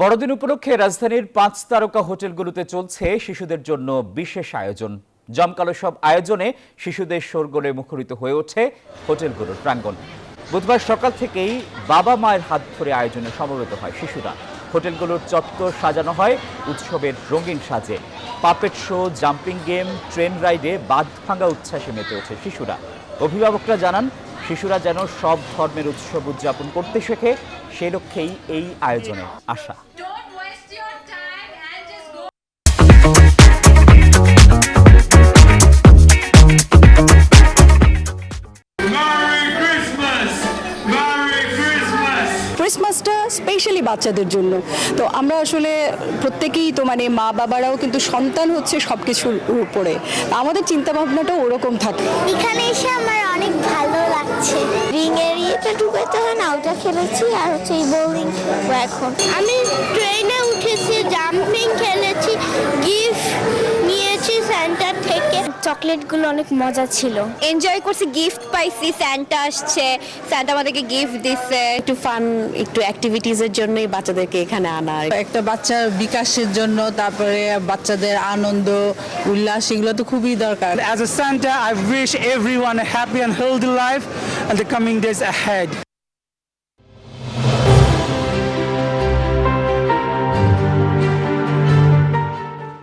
বড়দিন উপলক্ষে রাজধানীর পাঁচ তারকা হোটেলগুলোতে চলছে শিশুদের জন্য বিশেষ আয়োজন। জমকালো সব আয়োজনে শিশুদের শোরগোলে মুখরিত হয়ে ওঠে হোটেলগুলোর প্রাঙ্গণ। বুধবার সকাল থেকেই বাবা মায়ের হাত ধরে আয়োজনে সমবেত হয় শিশুরা। হোটেলগুলোর চত্বর সাজানো হয় উৎসবের রঙিন সাজে। Puppet show, jumping game, train রাইডে বাদ ভাঙা উচ্ছ্বাসে মেতে ওঠে শিশুরা। অভিভাবকরা জানান শিশুরা যেন সব ধর্মের উৎসব উদযাপন করতে শেখে সে লক্ষ্যেই এই আয়োজনে আসা! ক্রিসমাসটা স্পেশালি বাচ্চাদের জন্য। তো আমরা আসলে প্রত্যেকেই তো মানে মা বাবারাও কিন্তু সন্তান হচ্ছে সব কিছুর উপরে। আমাদের চিন্তা ভাবনাটাও ওরকম থাকে। এখানে এসে আমার অনেক ভালো লাগছে রিং এর ইয়েটা ঢুকাতে হয় না ওটা খেলেছি আর হচ্ছে এই বোলিং এখন। আমি ট্রেনে উঠেছি জাম্পিং খেলেছি গিফট নিয়েছি সেন্টার থেকে। চকলেটগুলো অনেক মজা ছিল। এনজয় করছি গিফট পাইছি স্যান্টা আসছে। স্যান্টা আমাদেরকে গিফট দিচ্ছে একটু ফান একটু অ্যাক্টিভিটিজের জন্যই বাচ্চাদেরকে এখানে আনা। একটা বাচ্চার বিকাশের জন্য তারপরে বাচ্চাদের আনন্দ উল্লাস এগুলো তো খুবই দরকার। A Santa, I wish everyone a happy and healthy life. And the coming days ahead.